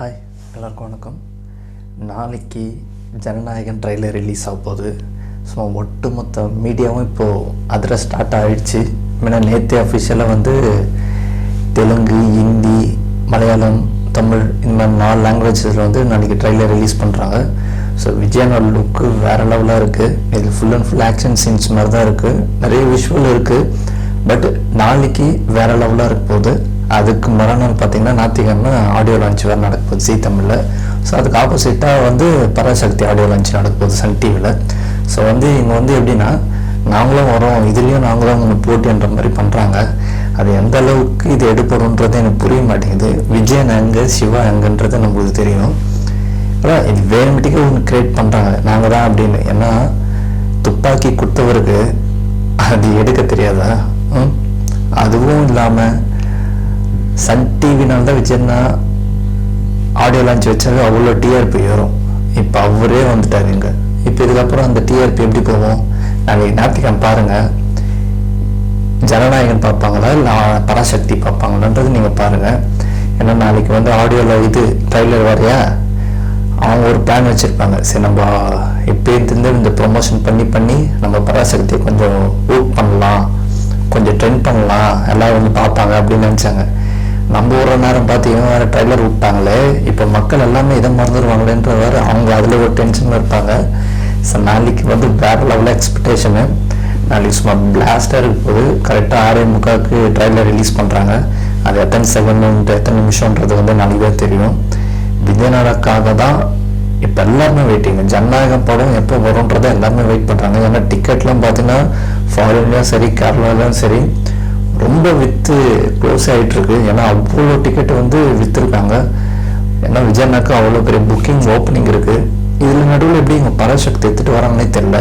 Hi எல்லாருக்கும் வணக்கம். நாளைக்கு ஜனநாயகன் ட்ரெய்லர் ரிலீஸ் ஆக போகுது. ஸோ ஒட்டுமொத்த மீடியாவும் இப்போது அதில் ஸ்டார்ட் ஆகிடுச்சு ஏன்னா நேற்று அஃபிஷியலாக வந்து தெலுங்கு ஹிந்தி மலையாளம் தமிழ் இந்த மாதிரி நாலு லாங்குவேஜஸில் வந்து நாளைக்கு ட்ரெய்லர் ரிலீஸ் பண்ணுறாங்க ஸோ விஜயனோட லுக்கு வேறு லெவலாக இருக்குது இது full and full action scenes மாதிரி தான் இருக்குது நிறைய விஷுவல் இருக்குது பட் நாளைக்கு வேற லெவலாக இருக்க போகுது. அதுக்கு மறுநாள் பார்த்தீங்கன்னா ஞாயிற்றுக்கிழமை ஆடியோ லான்ச் வேறு நடக்க போகுது ஜி தமிழில். ஸோ அதுக்கு ஆப்போசிட்டாக வந்து பராசக்தி ஆடியோ லான்ச் நடக்க போகுது சன் டிவியில் ஸோ வந்து இங்கே வந்து எப்படின்னா நாங்களும் வரோம் இதுலேயும் நாங்களும் ஒன்று போட்டின்ற மாதிரி பண்ணுறாங்க அது எந்த அளவுக்கு இது எடுப்படுன்றது எனக்கு புரிய மாட்டேங்குது. விஜயன் எங்கே சிவா எங்கன்றது நம்மளுக்கு தெரியும். அதான் இது வேணுமெட்டிக்க ஒன்று கிரியேட் பண்ணுறாங்க நாங்கள் தான் அப்படின்னு. ஏன்னா துப்பாக்கி குத்தவருக்கு அது எடுக்க தெரியாதா? ம்? அதுவும் இல்லாமல் சன் டிவினால தான் விஜயன்னா ஆடியோ லான்ச் வச்சாவே அவ்வளோ டிஆர்பி வரும். இப்போ அவரே வந்துட்டார் இங்கே. இப்போ இதுக்கப்புறம் அந்த டிஆர்பி எப்படி போகும்? நாளைக்கு ஞாயிற்றுக்கிழமை பாருங்கள் ஜனநாயகன் பார்ப்பாங்களா? இல்லை பராசக்தி பார்ப்பாங்களான்றது நீங்கள் பாருங்கள் ஏன்னா நாளைக்கு வந்து ஆடியோவில் இது ட்ரைலர் வரையா? அவங்க ஒரு பிளான் வச்சுருப்பாங்க. சரி நம்ம இப்போருந்து இந்த ப்ரொமோஷன் பண்ணி பண்ணி நம்ம பராசக்தியை கொஞ்சம் ஊட் பண்ணலாம். கொஞ்சம் ட்ரெண்ட் பண்ணலாம். எல்லாம் வந்து பார்ப்பாங்க அப்படின்னு நினச்சாங்க. நம்ம ஒரு நேரம் பார்த்து இவன் வேறு ட்ரைலர் விட்டாங்களே இப்போ மக்கள் எல்லாமே இதை மறந்துடுவாங்களேன்ற வேறு அவங்க அதில் ஒரு டென்ஷன் இருப்பாங்க. ஸோ நாளைக்கு வந்து வேறு லெவலில் எக்ஸ்பெக்டேஷனு நாளைக்கு சும்மா பிளாஸ்டாக இருக்க போது கரெக்டாக ஆறே முக்காவுக்கு ட்ரைலர் ரிலீஸ் பண்ணுறாங்க அது எத்தனை செகண்ட் எத்தனை நிமிஷம்ன்றது வந்து நாளைக்கு தான் தெரியும். விஜயநாடக்காக தான் இப்போ எல்லாருமே வெயிட்டிங் ஜனநாயகம் படம் எப்போ வரும்ன்றதை எல்லாருமே வெயிட் பண்ணுறாங்க ஏன்னா டிக்கெட்லாம் பார்த்தீங்கன்னா ஃபாரின்லேயும் சரி கேரளாலையும் சரி. ரொம்ப வித்து க்ளோஸ் ஆகிட்டு இருக்கு ஏன்னா அவ்வளோ டிக்கெட் வந்து விற்றுருக்காங்க ஏன்னா விஜயனாக்கு அவ்வளோ பெரிய புக்கிங் ஓப்பனிங் இருக்கு. இதில் நடுவில் எப்படி இவங்க பராசக்தி எடுத்துகிட்டு வராங்கன்னே தெரில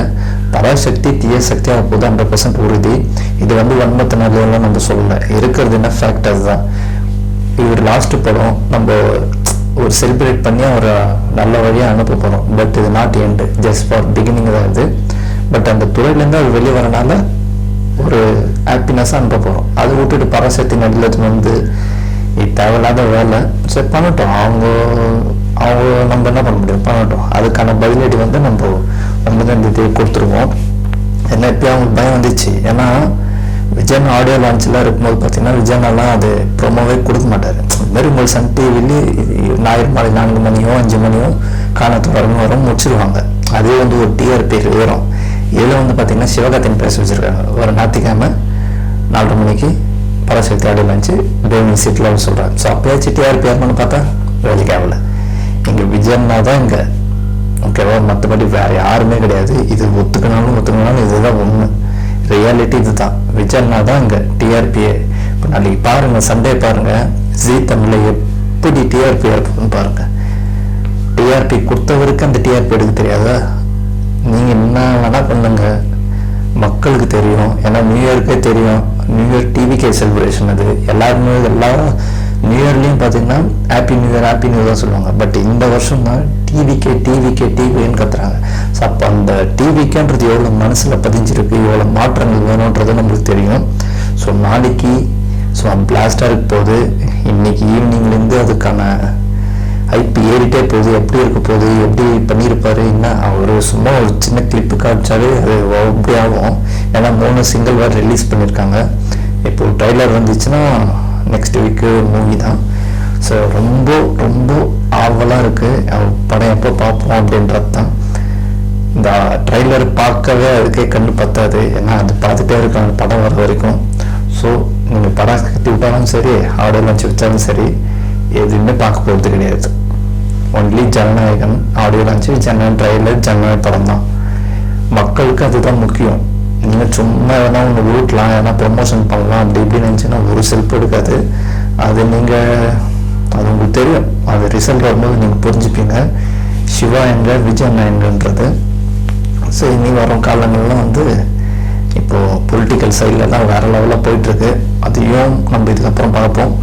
பராசக்தி தீய சக்தியாக போகுது ஹண்ட்ரட் பர்சன்ட் உறுதி. இது வந்து வன்மத்து நிலையெல்லாம் நம்ம சொல்லலை. இருக்கிறது என்ன ஃபேக்ட் அதுதான். இவர் லாஸ்ட்டு படம் நம்ம ஒரு செலிப்ரேட் பண்ணி அவரை நல்ல வழியாக அனுப்ப போகிறோம் பட் இது not end just for beginning தான் இது. பட் அந்த துறையிலேருந்து அவர் வெளியே வரனால ஒரு ஹாப்பினஸ்ஸாக அனுப்ப போகிறோம் அதை விட்டுட்டு பராசக்தி நடிலத்து வந்து இது தேவையில்லாத வேலை. சரி பண்ணட்டும். அவங்க அவங்க நம்ம என்ன பண்ண முடியும்? பண்ணட்டும். அதுக்கான பதிலடி வந்து நம்ம ஒன்பதாம் தேதி கொடுத்துருவோம். என்ன இப்போ அவங்களுக்கு பயம் வந்துச்சு. ஏன்னா விஜயன் ஆடியோ லான்ச்லாம் இருக்கும்போது பார்த்தீங்கன்னா விஜயனாலாம் அது ப்ரொமோவே கொடுக்க மாட்டார். இதுமாரி மாதிரி உங்களுக்கு சன் டிவிலே ஞாயிறு மாலை நான்கு மணியோ அஞ்சு மணியோ காணத்து வரணும் வரும் முடிச்சிருவாங்க. அதே வந்து ஒரு டிஆர்பி ஏறும் பார்த்தீங்கன்னா சிவகத்தின் பேச வச்சுருக்காங்க ஒரு ஞாயிற்றுக்கிழமை நாலரை மணிக்கு பராசக்தி ஆடியோ லான்ச்சு டேமிங் சீட்டில் சொல்கிறாங்க ஸோ அப்போயாச்சும் சிட்டியார் பேர்மனு பார்த்தா வேலைக்கு ஆகல. இங்கே விஜயன்னா தான் இங்கே. ஓகேவா மற்றபடி வேற யாருமே கிடையாது. இது ஒத்துக்கணும்னு ஒத்துக்கணும்னு இதுதான் உண்மை. ரியாலிட்டி இதுதான். விஜயன்னா தான் இங்கே டிஆர்பியே இப்போ நாளைக்கு பாருங்கள் சண்டே பாருங்கள் ஜி தமிழில் எப்படி டிஆர்பி இருக்குன்னு பாருங்கள் டிஆர்பி கொடுத்தவருக்கு அந்த டிஆர்பி எடுக்க தெரியாதா? நீங்கள் என்ன வேணால் பண்ணுங்கள் மக்களுக்கு தெரியும். ஏன்னா நியூ இயர்க்கே தெரியும். நியூ இயர் டிவிகே செலிப்ரேஷன் அது. எல்லாருமே எல்லா நியூ இயர்லேயும் பார்த்தீங்கன்னா happy new year happy new தான் சொல்லுவாங்க. பட் இந்த வருஷம் தான் டிவிகே டிவிகே டிவின்னு கத்துறாங்க. ஸோ அப்போ அந்த டிவிக்கேன்றது எவ்வளோ மனசில் பதிஞ்சிருக்கு எவ்வளோ மாற்றங்கள் வேணுன்றது நம்மளுக்கு தெரியும். ஸோ நாளைக்கு ஸோ பிளாஸ்டாக இருக்க போகுது. இன்னைக்கு ஈவினிங்லேருந்து அதுக்கான ஐபி ஏறிட்டே போகுது. எப்படி இருக்க போகுது? எப்படி பண்ணியிருப்பாரு? என்ன? அவர் சும்மா ஒரு சின்ன கிளிப்பு காமிச்சாலே அது அப்படி ஆகும். ஏன்னா மூணு சிங்கிள் வேறு ரிலீஸ் பண்ணியிருக்காங்க. இப்போ ட்ரைலர் வந்துச்சுன்னா நெக்ஸ்ட் வீக்கு மூவி தான். ஸோ ரொம்ப ரொம்ப ஆவலாக இருக்குது படம் எப்போ பார்ப்போம் அப்படின்றது தான். இந்த ட்ரைலர் பார்க்கவே அதுக்கே கண்ணு பத்தாது. ஏன்னா அது பார்த்துட்டே இருக்காங்க படம் வர வரைக்கும். ஸோ நீங்கள் படம் கட்டி விட்டாலும் சரி ஆடியோ வச்சு வச்சாலும் சரி எதுவுமே பார்க்க போகிறது கிடையாது. ஒன்லி ஜனநாயகன் ஆடியோ லான்ச்சு ஜன ட்ரைலர் ஜனநாயக படம் தான். மக்களுக்கு அதுதான் முக்கியம். நீங்கள் சும்மா எதனா ஒன்று ஊட்டலாம் எதனா ப்ரொமோஷன் பண்ணலாம் அப்படி இப்படின்னு நினச்சின்னா ஒரு செல்ஃப் எடுக்காது. அது நீங்கள் அது உங்களுக்கு தெரியும். அது ரிசல்ட் வரும்போது நீங்கள் புரிஞ்சுப்பீங்க. சிவா என்க விஜய் எங்கன்றது. ஸோ இனி வரும் காலங்கள்லாம் வந்து இப்போது பொலிட்டிக்கல் சைடில் தான் வேறு லெவலில் போயிட்டுருக்கு அதையும் நம்ம இதுக்கப்புறம் பார்ப்போம்.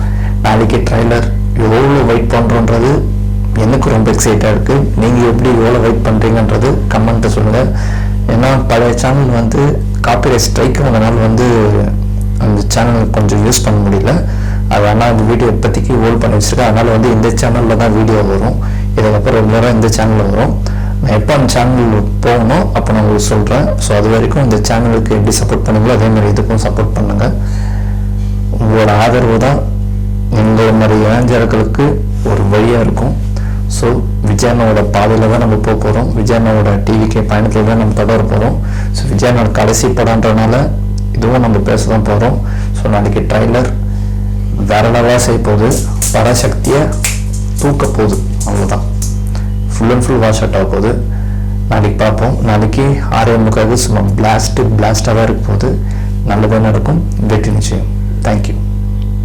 நாளைக்கு ட்ரைலர் எவ்வளோ வெயிட் பண்ணுறோன்றது எனக்கு ரொம்ப எக்ஸைட்டாக இருக்குது நீங்கள் எப்படி எவ்வளோ வெயிட் பண்ணுறீங்கன்றது கமெண்ட்டை சொல்லுங்கள் ஏன்னா பழைய சேனல் வந்து காப்பிரைட் ஸ்ட்ரைக் வந்தனால வந்து அந்த சேனல் கொஞ்சம் யூஸ் பண்ண முடியல. அது ஆனால் அந்த வீடியோ இப்போதைக்கு ஹோல்ட் பண்ணி வச்சுருக்கேன். அதனால் வந்து இந்த சேனலில் தான் வீடியோ வரும். இதுக்கப்புறம் ரெகுலராக இந்த சேனலில் வரும். நான் எப்போ அந்த சேனல் போகணும் அப்போ நான் உங்களுக்கு சொல்கிறேன் ஸோ அது வரைக்கும் இந்த சேனலுக்கு எப்படி சப்போர்ட் பண்ணுங்களோ அதே மாதிரி இதுக்கும் சப்போர்ட் பண்ணுங்கள் உங்களோட ஆதரவு தான் எங்களை மாதிரி இளைஞர்களுக்கு ஒரு வழியாக இருக்கும். ஸோ விஜயனோட பாதையில் தான் நம்ம போக போகிறோம் விஜயனோட டிவிக்கு பயணத்தில் தான் நம்ம தொடர போகிறோம் ஸோ விஜயனோட கடைசி படம்ன்றனால இதுவும் நம்ம பேச தான் போகிறோம் ஸோ நாளைக்கு ட்ரைலர் வேற லெவலாக செய்ய போகுது. பராசக்தியை தூக்க போகுது. அவ்வளோதான் full and full wash out ஆக போகுது. நாளைக்கு பார்ப்போம். நாளைக்கு ஆர்எம்முக்காக சும்மா பிளாஸ்ட்டு பிளாஸ்டாக தான் இருக்க போகுது. நல்லதாக நடக்கும். வெற்றி நிச்சயம். தேங்க்யூ